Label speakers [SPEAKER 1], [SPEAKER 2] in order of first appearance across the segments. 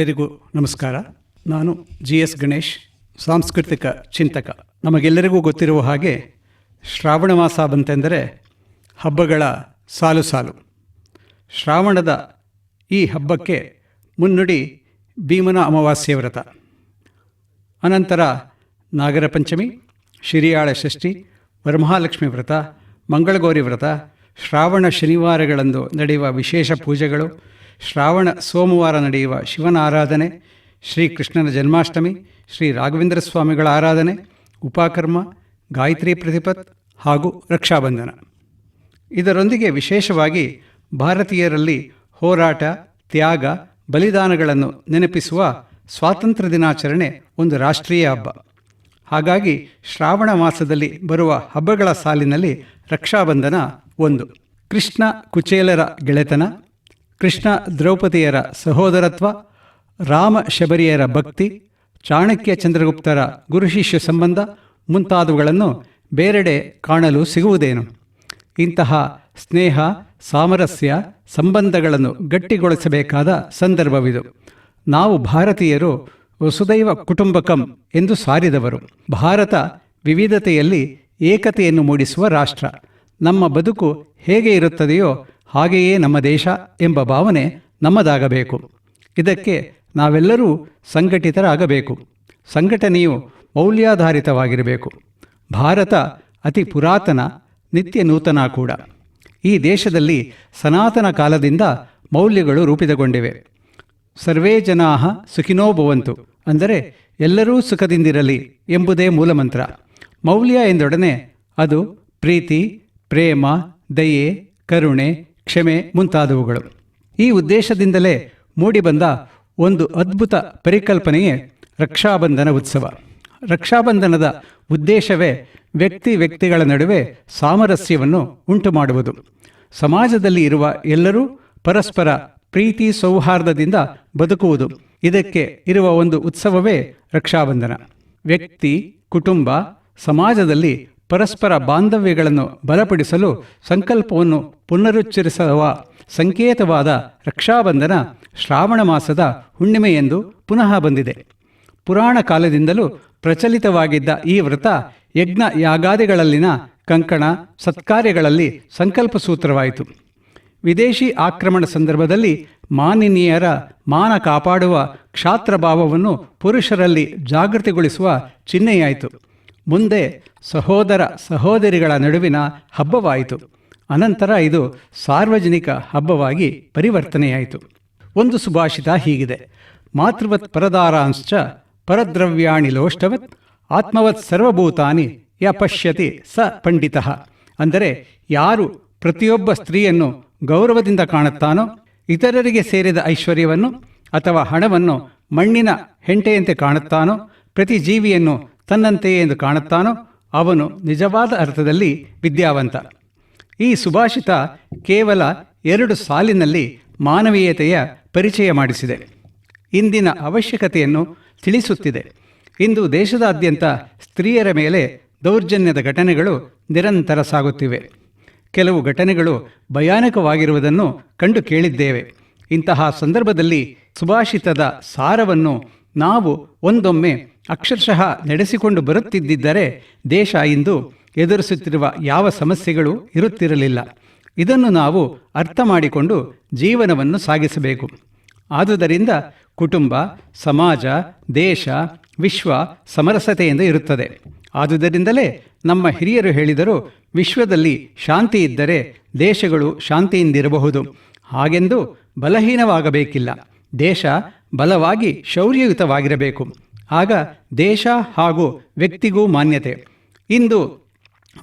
[SPEAKER 1] ಎಲ್ಲರಿಗೂ ನಮಸ್ಕಾರ. ನಾನು ಜಿ ಎಸ್ ಗಣೇಶ್, ಸಾಂಸ್ಕೃತಿಕ ಚಿಂತಕ. ನಮಗೆಲ್ಲರಿಗೂ ಗೊತ್ತಿರುವ ಹಾಗೆ ಶ್ರಾವಣ ಮಾಸ ಬಂತೆಂದರೆ ಹಬ್ಬಗಳ ಸಾಲು ಸಾಲು. ಶ್ರಾವಣದ ಈ ಹಬ್ಬಕ್ಕೆ ಮುನ್ನುಡಿ ಭೀಮನ ಅಮಾವಾಸ್ಯೆ ವ್ರತ. ಅನಂತರ ನಾಗರ ಪಂಚಮಿ, ಶಿರಿಯಾಳ ಷಷ್ಠಿ, ವರಮಹಾಲಕ್ಷ್ಮಿ ವ್ರತ, ಮಂಗಳಗೌರಿ ವ್ರತ, ಶ್ರಾವಣ ಶನಿವಾರಗಳಂದು ನಡೆಯುವ ವಿಶೇಷ ಪೂಜೆಗಳು ಶ್ರಾವಣ ಸೋಮವಾರ ನಡೆಯುವ ಶಿವನ ಆರಾಧನೆ ಶ್ರೀಕೃಷ್ಣನ ಜನ್ಮಾಷ್ಟಮಿ, ಶ್ರೀ ರಾಘವೇಂದ್ರ ಸ್ವಾಮಿಗಳ ಆರಾಧನೆ, ಉಪಾಕರ್ಮ, ಗಾಯತ್ರಿ ಪ್ರತಿಪತ್ ಹಾಗೂ ರಕ್ಷಾಬಂಧನ. ಇದರೊಂದಿಗೆ ವಿಶೇಷವಾಗಿ ಭಾರತೀಯರಲ್ಲಿ ಹೋರಾಟ, ತ್ಯಾಗ, ಬಲಿದಾನಗಳನ್ನು ನೆನಪಿಸುವ ಸ್ವಾತಂತ್ರ್ಯ ದಿನಾಚರಣೆ ಒಂದು ರಾಷ್ಟ್ರೀಯ ಹಬ್ಬ. ಹಾಗಾಗಿ ಶ್ರಾವಣ ಮಾಸದಲ್ಲಿ ಬರುವ ಹಬ್ಬಗಳ ಸಾಲಿನಲ್ಲಿ ರಕ್ಷಾಬಂಧನ ಒಂದು. ಕೃಷ್ಣ ಕುಚೇಲರ ಗೆಳೆತನ ಕೃಷ್ಣ ದ್ರೌಪದಿಯರ ಸಹೋದರತ್ವ, ರಾಮ ಶಬರಿಯರ ಭಕ್ತಿ, ಚಾಣಕ್ಯ ಚಂದ್ರಗುಪ್ತರ ಗುರು ಶಿಷ್ಯ ಸಂಬಂಧ ಮುಂತಾದವುಗಳನ್ನು ಬೇರೆಡೆ ಕಾಣಲು ಸಿಗುವುದೇನು? ಇಂತಹ ಸ್ನೇಹ, ಸಾಮರಸ್ಯ, ಸಂಬಂಧಗಳನ್ನು ಗಟ್ಟಿಗೊಳಿಸಬೇಕಾದ ಸಂದರ್ಭವಿದು. ನಾವು ಭಾರತೀಯರು ವಸುದೈವ ಕುಟುಂಬಕಂ ಎಂದು ಸಾರಿದವರು. ಭಾರತ ವಿವಿಧತೆಯಲ್ಲಿ ಏಕತೆಯನ್ನು ಮೂಡಿಸುವ ರಾಷ್ಟ್ರ. ನಮ್ಮ ಬದುಕು ಹೇಗೆ ಇರುತ್ತದೆಯೋ ಹಾಗೆಯೇ ನಮ್ಮ ದೇಶ ಎಂಬ ಭಾವನೆ ನಮ್ಮದಾಗಬೇಕು. ಇದಕ್ಕೆ ನಾವೆಲ್ಲರೂ ಸಂಘಟಿತರಾಗಬೇಕು. ಸಂಘಟನೆಯು ಮೌಲ್ಯಾಧಾರಿತವಾಗಿರಬೇಕು. ಭಾರತ ಅತಿ ಪುರಾತನ, ನಿತ್ಯ ನೂತನ ಕೂಡ. ಈ ದೇಶದಲ್ಲಿ ಸನಾತನ ಕಾಲದಿಂದ ಮೌಲ್ಯಗಳು ರೂಪಿತಗೊಂಡಿವೆ. ಸರ್ವೇ ಜನಾ ಸುಖಿನೋ ಭವಂತು. ಅಂದರೆ ಎಲ್ಲರೂ ಸುಖದಿಂದಿರಲಿ ಎಂಬುದೇ ಮೂಲಮಂತ್ರ. ಮೌಲ್ಯ ಎಂದೊಡನೆ ಅದು ಪ್ರೀತಿ, ಪ್ರೇಮ, ದಯೆ, ಕರುಣೆ ಕ್ಷಮೆ ಮುಂತಾದವುಗಳು. ಈ ಉದ್ದೇಶದಿಂದಲೇ ಮೂಡಿಬಂದ ಒಂದು ಅದ್ಭುತ ಪರಿಕಲ್ಪನೆಯೇ ರಕ್ಷಾಬಂಧನ ಉತ್ಸವ. ರಕ್ಷಾಬಂಧನದ ಉದ್ದೇಶವೇ ವ್ಯಕ್ತಿ ವ್ಯಕ್ತಿಗಳ ನಡುವೆ ಸಾಮರಸ್ಯವನ್ನು ಉಂಟು ಮಾಡುವುದು ಸಮಾಜದಲ್ಲಿ ಇರುವ ಎಲ್ಲರೂ ಪರಸ್ಪರ ಪ್ರೀತಿ ಸೌಹಾರ್ದದಿಂದ ಬದುಕುವುದು. ಇದಕ್ಕೆ ಇರುವ ಒಂದು ಉತ್ಸವವೇ ರಕ್ಷಾಬಂಧನ. ವ್ಯಕ್ತಿ, ಕುಟುಂಬ, ಸಮಾಜದಲ್ಲಿ ಪರಸ್ಪರ ಬಾಂಧವ್ಯಗಳನ್ನು ಬಲಪಡಿಸಲು ಸಂಕಲ್ಪವನ್ನು ಪುನರುಚ್ಚರಿಸುವ ಸಂಕೇತವಾದ ರಕ್ಷಾಬಂಧನ ಶ್ರಾವಣ ಮಾಸದ ಹುಣ್ಣಿಮೆಯೆಂದು ಪುನಃ ಬಂದಿದೆ. ಪುರಾಣ ಕಾಲದಿಂದಲೂ ಪ್ರಚಲಿತವಾಗಿದ್ದ ಈ ವ್ರತ ಯಜ್ಞ ಯಾಗಾದಿಗಳಲ್ಲಿನ ಕಂಕಣ ಸತ್ಕಾರ್ಯಗಳಲ್ಲಿ ಸಂಕಲ್ಪ ಸೂತ್ರವಾಯಿತು. ವಿದೇಶಿ ಆಕ್ರಮಣ ಸಂದರ್ಭದಲ್ಲಿ ಮಾನಿನೀಯರ ಮಾನ ಕಾಪಾಡುವ ಕ್ಷಾತ್ರಭಾವವನ್ನು ಪುರುಷರಲ್ಲಿ ಜಾಗೃತಿಗೊಳಿಸುವ ಚಿಹ್ನೆಯಾಯಿತು. ಮುಂದೆ ಸಹೋದರ ಸಹೋದರಿಗಳ ನಡುವಿನ ಹಬ್ಬವಾಯಿತು. ಅನಂತರ ಇದು ಸಾರ್ವಜನಿಕ ಹಬ್ಬವಾಗಿ ಪರಿವರ್ತನೆಯಾಯಿತು. ಒಂದು ಸುಭಾಷಿತ ಹೀಗಿದೆ. ಮಾತೃವತ್ ಪರದಾರಾಂಶ್ಚ ಪರದ್ರವ್ಯಾಣಿ ಲೋಷ್ಟವತ್ ಆತ್ಮವತ್ ಸರ್ವಭೂತಾನಿ ಯ ಪಶ್ಯತಿ ಸ ಪಂಡಿತ. ಅಂದರೆ ಯಾರು ಪ್ರತಿಯೊಬ್ಬ ಸ್ತ್ರೀಯನ್ನು ಗೌರವದಿಂದ ಕಾಣುತ್ತಾನೋ, ಇತರರಿಗೆ ಸೇರಿದ ಐಶ್ವರ್ಯವನ್ನು ಅಥವಾ ಹಣವನ್ನು ಮಣ್ಣಿನ ಹೆಂಟೆಯಂತೆ ಕಾಣುತ್ತಾನೋ, ಪ್ರತಿ ಜೀವಿಯನ್ನು ತನ್ನಂತೆಯೇ ಎಂದು ಕಾಣುತ್ತಾನೋ ಅವನು ನಿಜವಾದ ಅರ್ಥದಲ್ಲಿ ವಿದ್ಯಾವಂತ. ಈ ಸುಭಾಷಿತ ಕೇವಲ ಎರಡು ಸಾಲಿನಲ್ಲಿ ಮಾನವೀಯತೆಯ ಪರಿಚಯ ಮಾಡಿಸಿದೆ. ಇಂದಿನ ಅವಶ್ಯಕತೆಯನ್ನು ತಿಳಿಸುತ್ತಿದೆ. ಇಂದು ದೇಶದಾದ್ಯಂತ ಸ್ತ್ರೀಯರ ಮೇಲೆ ದೌರ್ಜನ್ಯದ ಘಟನೆಗಳು ನಿರಂತರ ಸಾಗುತ್ತಿವೆ. ಕೆಲವು ಘಟನೆಗಳು ಭಯಾನಕವಾಗಿರುವುದನ್ನು ಕಂಡು ಕೇಳಿದ್ದೇವೆ. ಇಂತಹ ಸಂದರ್ಭದಲ್ಲಿ ಸುಭಾಷಿತದ ಸಾರವನ್ನು ನಾವು ಒಂದೊಮ್ಮೆ ಅಕ್ಷರಶಃ ನಡೆಸಿಕೊಂಡು ಬರುತ್ತಿದ್ದರೆ ದೇಶ ಇಂದು ಎದುರಿಸುತ್ತಿರುವ ಯಾವ ಸಮಸ್ಯೆಗಳು ಇರುತ್ತಿರಲಿಲ್ಲ. ಇದನ್ನು ನಾವು ಅರ್ಥ ಮಾಡಿಕೊಂಡು ಜೀವನವನ್ನು ಸಾಗಿಸಬೇಕು. ಆದುದರಿಂದ ಕುಟುಂಬ, ಸಮಾಜ, ದೇಶ, ವಿಶ್ವ ಸಮರಸತೆಯಿಂದ ಇರುತ್ತದೆ. ಆದುದರಿಂದಲೇ ನಮ್ಮ ಹಿರಿಯರು ಹೇಳಿದರು, ವಿಶ್ವದಲ್ಲಿ ಶಾಂತಿ ಇದ್ದರೆ ದೇಶಗಳು ಶಾಂತಿಯಿಂದಿರಬಹುದು. ಹಾಗೆಂದು ಬಲಹೀನವಾಗಬೇಕಿಲ್ಲ. ದೇಶ ಬಲವಾಗಿ ಶೌರ್ಯಯುತವಾಗಿರಬೇಕು. ಆಗ ದೇಶ ಹಾಗೂ ವ್ಯಕ್ತಿಗೂ ಮಾನ್ಯತೆ. ಇಂದು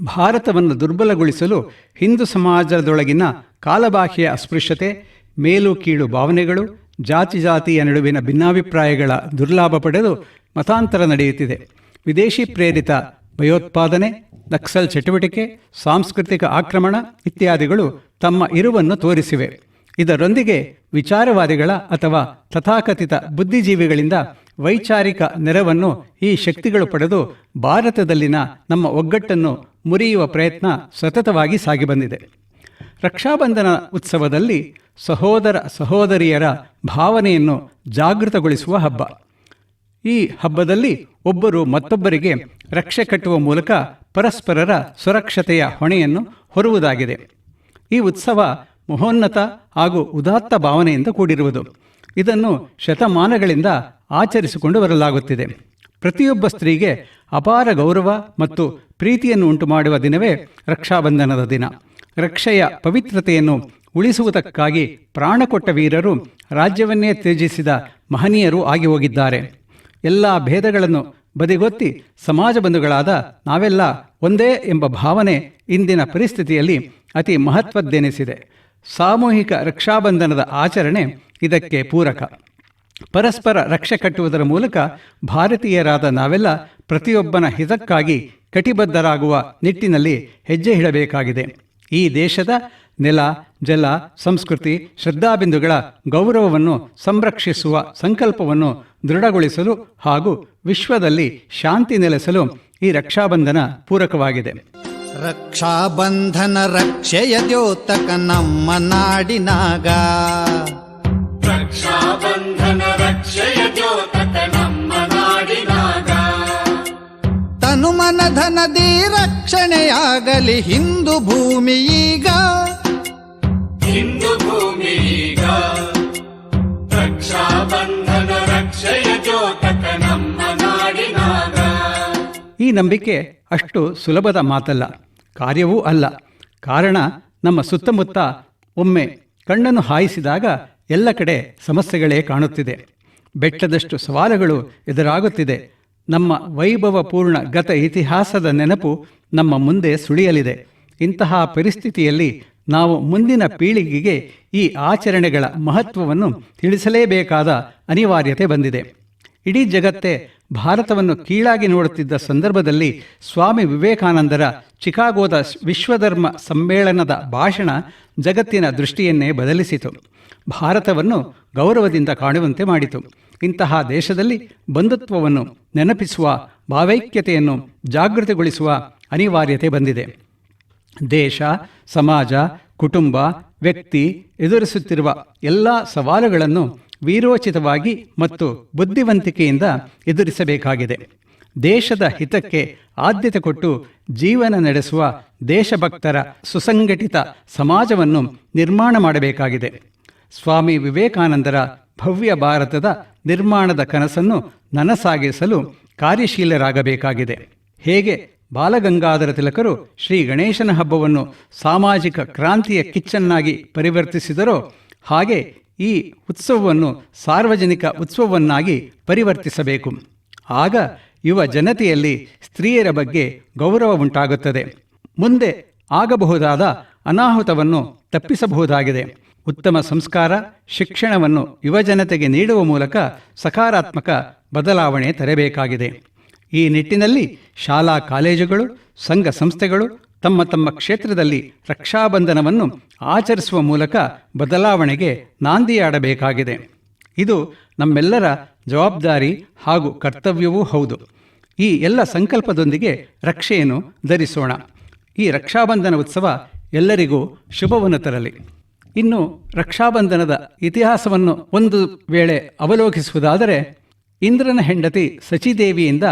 [SPEAKER 1] ಭಾರತವನ್ನು ದುರ್ಬಲಗೊಳಿಸಲು ಹಿಂದೂ ಸಮಾಜದೊಳಗಿನ ಕಾಲಬಾಹ್ಯ ಅಸ್ಪೃಶ್ಯತೆ, ಮೇಲು ಕೀಳು ಭಾವನೆಗಳು, ಜಾತಿ ಜಾತಿಯ ನಡುವಿನ ಭಿನ್ನಾಭಿಪ್ರಾಯಗಳ ದುರ್ಲಾಭ ಪಡೆದು ಮತಾಂತರ ನಡೆಯುತ್ತಿದೆ. ವಿದೇಶಿ ಪ್ರೇರಿತ ಭಯೋತ್ಪಾದನೆ, ನಕ್ಸಲ್ ಚಟುವಟಿಕೆ, ಸಾಂಸ್ಕೃತಿಕ ಆಕ್ರಮಣ ಇತ್ಯಾದಿಗಳು ತಮ್ಮ ಇರುವನ್ನು ತೋರಿಸಿವೆ. ಇದರೊಂದಿಗೆ ವಿಚಾರವಾದಿಗಳ ಅಥವಾ ತಥಾಕಥಿತ ಬುದ್ಧಿಜೀವಿಗಳಿಂದ ವೈಚಾರಿಕ ನೆರವನ್ನು ಈ ಶಕ್ತಿಗಳು ಪಡೆದು ಭಾರತದಲ್ಲಿನ ನಮ್ಮ ಒಗ್ಗಟ್ಟನ್ನು ಮುರಿಯುವ ಪ್ರಯತ್ನ ಸತತವಾಗಿ ಸಾಗಿ ಬಂದಿದೆ ರಕ್ಷಾಬಂಧನ ಉತ್ಸವದಲ್ಲಿ ಸಹೋದರ ಸಹೋದರಿಯರ ಭಾವನೆಯನ್ನು ಜಾಗೃತಗೊಳಿಸುವ ಹಬ್ಬ. ಈ ಹಬ್ಬದಲ್ಲಿ ಒಬ್ಬರು ಮತ್ತೊಬ್ಬರಿಗೆ ರಕ್ಷೆ ಕಟ್ಟುವ ಮೂಲಕ ಪರಸ್ಪರರ ಸುರಕ್ಷತೆಯ ಹೊಣೆಯನ್ನು ಹೊರುವುದಾಗಿದೆ. ಈ ಉತ್ಸವ ಮಹೋನ್ನತ ಹಾಗೂ ಉದಾತ್ತ ಭಾವನೆಯಿಂದ ಕೂಡಿರುವುದು. ಇದನ್ನು ಶತಮಾನಗಳಿಂದ ಆಚರಿಸಿಕೊಂಡು ಬರಲಾಗುತ್ತಿದೆ. ಪ್ರತಿಯೊಬ್ಬ ಸ್ತ್ರೀಗೆ ಅಪಾರ ಗೌರವ ಮತ್ತು ಪ್ರೀತಿಯನ್ನು ಉಂಟು ಮಾಡುವ ದಿನವೇ ರಕ್ಷಾಬಂಧನದ ದಿನ. ರಕ್ಷೆಯ ಪವಿತ್ರತೆಯನ್ನು ಉಳಿಸುವುದಕ್ಕಾಗಿ ಪ್ರಾಣ ಕೊಟ್ಟ ವೀರರು ರಾಜ್ಯವನ್ನೇ ತ್ಯಜಿಸಿದ ಮಹನೀಯರು ಆಗಿ ಹೋಗಿದ್ದಾರೆ. ಎಲ್ಲ ಭೇದಗಳನ್ನು ಬದಿಗೊತ್ತಿ ಸಮಾಜ ಬಂಧುಗಳಾದ ನಾವೆಲ್ಲ ಒಂದೇ ಎಂಬ ಭಾವನೆ ಇಂದಿನ ಪರಿಸ್ಥಿತಿಯಲ್ಲಿ ಅತಿ ಮಹತ್ವದ್ದೆನಿಸಿದೆ. ಸಾಮೂಹಿಕ ರಕ್ಷಾಬಂಧನದ ಆಚರಣೆ ಇದಕ್ಕೆ ಪೂರಕ. ಪರಸ್ಪರ ರಕ್ಷೆ ಕಟ್ಟುವುದರ ಮೂಲಕ ಭಾರತೀಯರಾದ ನಾವೆಲ್ಲ ಪ್ರತಿಯೊಬ್ಬನ ಹಿತಕ್ಕಾಗಿ ಕಟಿಬದ್ಧರಾಗುವ ನಿಟ್ಟಿನಲ್ಲಿ ಹೆಜ್ಜೆ ಇಡಬೇಕಾಗಿದೆ. ಈ ದೇಶದ ನೆಲ, ಜಲ, ಸಂಸ್ಕೃತಿ, ಶ್ರದ್ಧಾಬಿಂದುಗಳ ಗೌರವವನ್ನು ಸಂರಕ್ಷಿಸುವ ಸಂಕಲ್ಪವನ್ನು ದೃಢಗೊಳಿಸಲು ಹಾಗೂ ವಿಶ್ವದಲ್ಲಿ ಶಾಂತಿ ನೆಲೆಸಲು ಈ ರಕ್ಷಾಬಂಧನ ಪೂರಕವಾಗಿದೆ.
[SPEAKER 2] ರಕ್ಷಾಬಂಧನ ರಕ್ಷೆಯ ದ್ಯೋತಕ ನಮ್ಮ ನಾಡಿನಾಗ.
[SPEAKER 3] ರಕ್ಷಾಬಂಧನ ರಕ್ಷೆಯ ದ್ಯೋತಕ ನಮ್ಮ ನಾಡಿನಾಗ.
[SPEAKER 2] ತನುಮನ ಧನದಿ ರಕ್ಷಣೆಯಾಗಲಿ ಹಿಂದೂ ಭೂಮಿ ಈಗ.
[SPEAKER 3] ಹಿಂದೂ ಭೂಮಿ ಈಗ. ರಕ್ಷಾಬಂಧನ ರಕ್ಷೆಯ ದ್ಯೋತಕ
[SPEAKER 1] ಈ ನಂಬಿಕೆ ಅಷ್ಟು ಸುಲಭದ ಮಾತಲ್ಲ, ಕಾರ್ಯವೂ ಅಲ್ಲ. ಕಾರಣ, ನಮ್ಮ ಸುತ್ತಮುತ್ತ ಒಮ್ಮೆ ಕಣ್ಣನ್ನು ಹಾಯಿಸಿದಾಗ ಎಲ್ಲ ಕಡೆ ಸಮಸ್ಯೆಗಳೇ ಕಾಣುತ್ತಿದೆ. ಬೆಟ್ಟದಷ್ಟು ಸವಾಲುಗಳು ಎದುರಾಗುತ್ತಿದೆ. ನಮ್ಮ ವೈಭವಪೂರ್ಣ ಗತ ಇತಿಹಾಸದ ನೆನಪು ನಮ್ಮ ಮುಂದೆ ಸುಳಿಯಲಿದೆ. ಇಂತಹ ಪರಿಸ್ಥಿತಿಯಲ್ಲಿ ನಾವು ಮುಂದಿನ ಪೀಳಿಗೆಗೆ ಈ ಆಚರಣೆಗಳ ಮಹತ್ವವನ್ನು ತಿಳಿಸಲೇಬೇಕಾದ ಅನಿವಾರ್ಯತೆ ಬಂದಿದೆ. ಇಡೀ ಜಗತ್ತೇ ಭಾರತವನ್ನು ಕೀಳಾಗಿ ನೋಡುತ್ತಿದ್ದ ಸಂದರ್ಭದಲ್ಲಿ ಸ್ವಾಮಿ ವಿವೇಕಾನಂದರ ಚಿಕಾಗೋದ ವಿಶ್ವಧರ್ಮ ಸಮ್ಮೇಳನದ ಭಾಷಣ ಜಗತ್ತಿನ ದೃಷ್ಟಿಯನ್ನೇ ಬದಲಿಸಿತು. ಭಾರತವನ್ನು ಗೌರವದಿಂದ ಕಾಣುವಂತೆ ಮಾಡಿತು. ಇಂತಹ ದೇಶದಲ್ಲಿ ಬಂಧುತ್ವವನ್ನು ನೆನಪಿಸುವ, ಭಾವೈಕ್ಯತೆಯನ್ನು ಜಾಗೃತಿಗೊಳಿಸುವ ಅನಿವಾರ್ಯತೆ ಬಂದಿದೆ. ದೇಶ, ಸಮಾಜ, ಕುಟುಂಬ, ವ್ಯಕ್ತಿ ಎದುರಿಸುತ್ತಿರುವ ಎಲ್ಲ ಸವಾಲುಗಳನ್ನು ವೀರೋಚಿತವಾಗಿ ಮತ್ತು ಬುದ್ಧಿವಂತಿಕೆಯಿಂದ ಎದುರಿಸಬೇಕಾಗಿದೆ. ದೇಶದ ಹಿತಕ್ಕೆ ಆದ್ಯತೆ ಕೊಟ್ಟು ಜೀವನ ನಡೆಸುವ ದೇಶಭಕ್ತರ ಸುಸಂಘಟಿತ ಸಮಾಜವನ್ನು ನಿರ್ಮಾಣ ಮಾಡಬೇಕಾಗಿದೆ. ಸ್ವಾಮಿ ವಿವೇಕಾನಂದರ ಭವ್ಯ ಭಾರತದ ನಿರ್ಮಾಣದ ಕನಸನ್ನು ನನಸಾಗಿಸಲು ಕಾರ್ಯಶೀಲರಾಗಬೇಕಾಗಿದೆ. ಹೇಗೆ? ಬಾಲಗಂಗಾಧರ ತಿಲಕರು ಶ್ರೀ ಗಣೇಶನ ಹಬ್ಬವನ್ನು ಸಾಮಾಜಿಕ ಕ್ರಾಂತಿಯ ಕಿಚ್ಚನ್ನಾಗಿ ಪರಿವರ್ತಿಸಿದರೋ ಹಾಗೆ ಈ ಉತ್ಸವವನ್ನು ಸಾರ್ವಜನಿಕ ಉತ್ಸವವನ್ನಾಗಿ ಪರಿವರ್ತಿಸಬೇಕು. ಆಗ ಯುವ ಜನತೆಯಲ್ಲಿ ಸ್ತ್ರೀಯರ ಬಗ್ಗೆ ಗೌರವ ಉಂಟಾಗುತ್ತದೆ. ಮುಂದೆ ಆಗಬಹುದಾದ ಅನಾಹುತವನ್ನು ತಪ್ಪಿಸಬಹುದಾಗಿದೆ. ಉತ್ತಮ ಸಂಸ್ಕಾರ, ಶಿಕ್ಷಣವನ್ನು ಯುವಜನತೆಗೆ ನೀಡುವ ಮೂಲಕ ಸಕಾರಾತ್ಮಕ ಬದಲಾವಣೆ ತರಬೇಕಾಗಿದೆ. ಈ ನಿಟ್ಟಿನಲ್ಲಿ ಶಾಲಾ ಕಾಲೇಜುಗಳು, ಸಂಘ ಸಂಸ್ಥೆಗಳು ತಮ್ಮ ತಮ್ಮ ಕ್ಷೇತ್ರದಲ್ಲಿ ರಕ್ಷಾಬಂಧನವನ್ನು ಆಚರಿಸುವ ಮೂಲಕ ಬದಲಾವಣೆಗೆ ನಾಂದಿಯಾಡಬೇಕಾಗಿದೆ. ಇದು ನಮ್ಮೆಲ್ಲರ ಜವಾಬ್ದಾರಿ ಹಾಗೂ ಕರ್ತವ್ಯವೂ ಹೌದು. ಈ ಎಲ್ಲ ಸಂಕಲ್ಪದೊಂದಿಗೆ ರಕ್ಷೆಯನ್ನು ಧರಿಸೋಣ. ಈ ರಕ್ಷಾಬಂಧನ ಉತ್ಸವ ಎಲ್ಲರಿಗೂ ಶುಭವನ್ನು ತರಲಿ. ಇನ್ನು ರಕ್ಷಾಬಂಧನದ ಇತಿಹಾಸವನ್ನು ಒಂದು ವೇಳೆ ಅವಲೋಕಿಸುವುದಾದರೆ, ಇಂದ್ರನ ಹೆಂಡತಿ ಸಚಿದೇವಿಯಿಂದ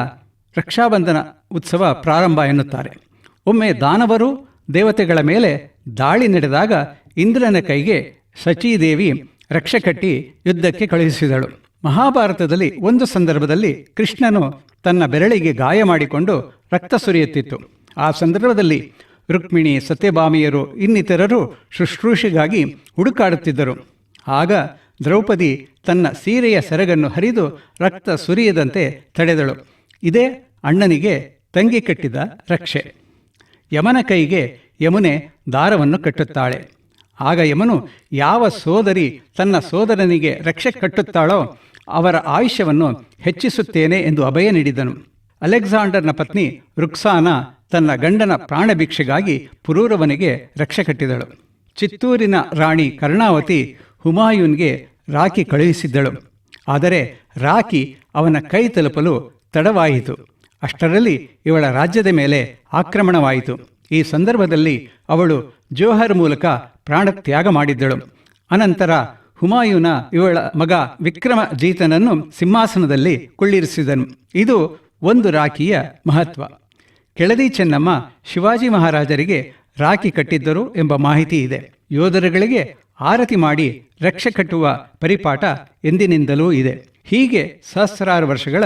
[SPEAKER 1] ರಕ್ಷಾಬಂಧನ ಉತ್ಸವ ಪ್ರಾರಂಭ ಎನ್ನುತ್ತಾರೆ. ಒಮ್ಮೆ ದಾನವರು ದೇವತೆಗಳ ಮೇಲೆ ದಾಳಿ ನಡೆದಾಗ ಇಂದ್ರನ ಕೈಗೆ ಸಚೀದೇವಿ ರಕ್ಷೆ ಕಟ್ಟಿ ಯುದ್ಧಕ್ಕೆ ಕಳುಹಿಸಿದಳು. ಮಹಾಭಾರತದಲ್ಲಿ ಒಂದು ಸಂದರ್ಭದಲ್ಲಿ ಕೃಷ್ಣನು ತನ್ನ ಬೆರಳಿಗೆ ಗಾಯ ಮಾಡಿಕೊಂಡು ರಕ್ತ ಸುರಿಯುತ್ತಿತ್ತು. ಆ ಸಂದರ್ಭದಲ್ಲಿ ರುಕ್ಮಿಣಿ ಸತ್ಯಭಾಮಿಯರು ಇನ್ನಿತರರು ಶುಶ್ರೂಷೆಗಾಗಿ ಹುಡುಕಾಡುತ್ತಿದ್ದರು. ಆಗ ದ್ರೌಪದಿ ತನ್ನ ಸೀರೆಯ ಸೆರಗನ್ನು ಹರಿದು ರಕ್ತ ಸುರಿಯದಂತೆ ತಡೆದಳು. ಇದೇ ಅಣ್ಣನಿಗೆ ತಂಗಿ ಕಟ್ಟಿದ ರಕ್ಷೆ. ಯಮನ ಕೈಗೆ ಯಮುನೆ ದಾರವನ್ನು ಕಟ್ಟುತ್ತಾಳೆ. ಆಗ ಯಮನು ಯಾವ ಸೋದರಿ ತನ್ನ ಸೋದರನಿಗೆ ರಕ್ಷೆ ಕಟ್ಟುತ್ತಾಳೋ ಅವರ ಆಯುಷ್ಯವನ್ನು ಹೆಚ್ಚಿಸುತ್ತೇನೆ ಎಂದು ಅಭಯ ನೀಡಿದನು. ಅಲೆಕ್ಸಾಂಡರ್ನ ಪತ್ನಿ ರುಕ್ಸಾನ ತನ್ನ ಗಂಡನ ಪ್ರಾಣಭಿಕ್ಷೆಗಾಗಿ ಪುರೂರವನಿಗೆ ರಕ್ಷೆ ಕಟ್ಟಿದಳು. ಚಿತ್ತೂರಿನ ರಾಣಿ ಕರ್ಣಾವತಿ ಹುಮಾಯೂನ್ಗೆ ರಾಖಿ ಕಳುಹಿಸಿದ್ದಳು. ಆದರೆ ರಾಖಿ ಅವನ ಕೈ ತಲುಪಲು ತಡವಾಯಿತು. ಅಷ್ಟರಲ್ಲಿ ಇವಳ ರಾಜ್ಯದ ಮೇಲೆ ಆಕ್ರಮಣವಾಯಿತು. ಈ ಸಂದರ್ಭದಲ್ಲಿ ಅವಳು ಜೋಹರ್ ಮೂಲಕ ಪ್ರಾಣತ್ಯಾಗ ಮಾಡಿದ್ದಳು. ಅನಂತರ ಹುಮಾಯೂನ ಇವಳ ಮಗ ವಿಕ್ರಮಜೀತನನ್ನು ಸಿಂಹಾಸನದಲ್ಲಿ ಕುಳ್ಳಿರಿಸಿದನು. ಇದು ಒಂದು ರಾಖಿಯ ಮಹತ್ವ. ಕೆಳದಿ ಚೆನ್ನಮ್ಮ ಶಿವಾಜಿ ಮಹಾರಾಜರಿಗೆ ರಾಖಿ ಕಟ್ಟಿದ್ದರು ಎಂಬ ಮಾಹಿತಿ ಇದೆ. ಯೋಧರುಗಳಿಗೆ ಆರತಿ ಮಾಡಿ ರಕ್ಷೆ ಕಟ್ಟುವ ಪರಿಪಾಠ ಎಂದಿನಿಂದಲೂ ಇದೆ. ಹೀಗೆ ಸಹಸ್ರಾರು ವರ್ಷಗಳ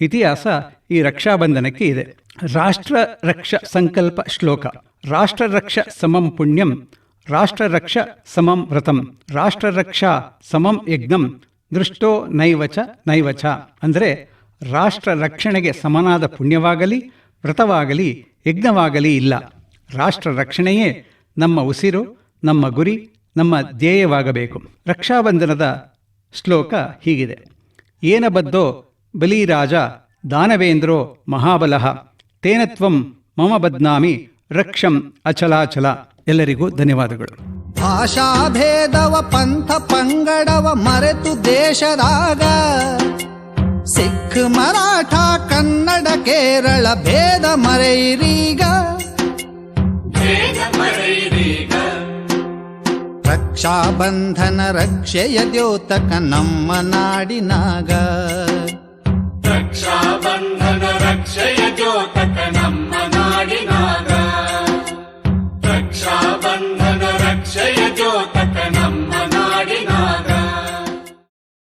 [SPEAKER 1] ಇತಿಹಾಸ ಈ ರಕ್ಷಾಬಂಧನಕ್ಕೆ ಇದೆ. ರಾಷ್ಟ್ರ ರಕ್ಷ ಸಂಕಲ್ಪ ಶ್ಲೋಕ. ರಾಷ್ಟ್ರ ರಕ್ಷ ಸಮಂ ಪುಣ್ಯಂ. ರಾಷ್ಟ್ರ ರಕ್ಷ ಸಮಂ ವ್ರತಂ. ರಾಷ್ಟ್ರ ರಕ್ಷಾ ಸಮಂ ಯಜ್ಞಂ. ದೃಷ್ಟೋ ನೈವಚ ನೈವಚ. ಅಂದರೆ ರಾಷ್ಟ್ರ ರಕ್ಷಣೆಗೆ ಸಮನಾದ ಪುಣ್ಯವಾಗಲಿ, ವ್ರತವಾಗಲಿ, ಯಜ್ಞವಾಗಲಿ ಇಲ್ಲ. ರಾಷ್ಟ್ರ ರಕ್ಷಣೆಯೇ ನಮ್ಮ ಉಸಿರು, ನಮ್ಮ ಗುರಿ, ನಮ್ಮ ಧ್ಯೇಯವಾಗಬೇಕು. ರಕ್ಷಾಬಂಧನದ ಶ್ಲೋಕ ಹೀಗಿದೆ. ಏನ ಬದ್ದೋ ಬಲಿರಾಜ ದಾನವೇಂದ್ರೋ ಮಹಾಬಲಃ ತೇನತ್ವಂ ಮಮ ಬದ್ನಾಮಿ ರಕ್ಷಂ ಅಚಲಾಚಲ. ಎಲ್ಲರಿಗೂ ಧನ್ಯವಾದಗಳು.
[SPEAKER 2] ಭಾಷಾ ಭೇದವ ಪಂಥ ಪಂಗಡವ ಮರೆತು ದೇಶದಾಗ ಸಿಖ್ ಮರಾಠ ಕನ್ನಡ ಕೇರಳ ಭೇದ ಮರೆಯಿರೀಗ
[SPEAKER 3] ಭೇದ ಮರೆಯಿರೀಗ
[SPEAKER 2] ರಕ್ಷಾಬಂಧನ ರಕ್ಷೆಯ ದ್ಯೋತಕ ನಮ್ಮ ನಾಡಿನಾಗ.
[SPEAKER 3] ರಕ್ಷಾಬಂಧನ ರಕ್ಷೆಯ ದ್ಯೋತಕ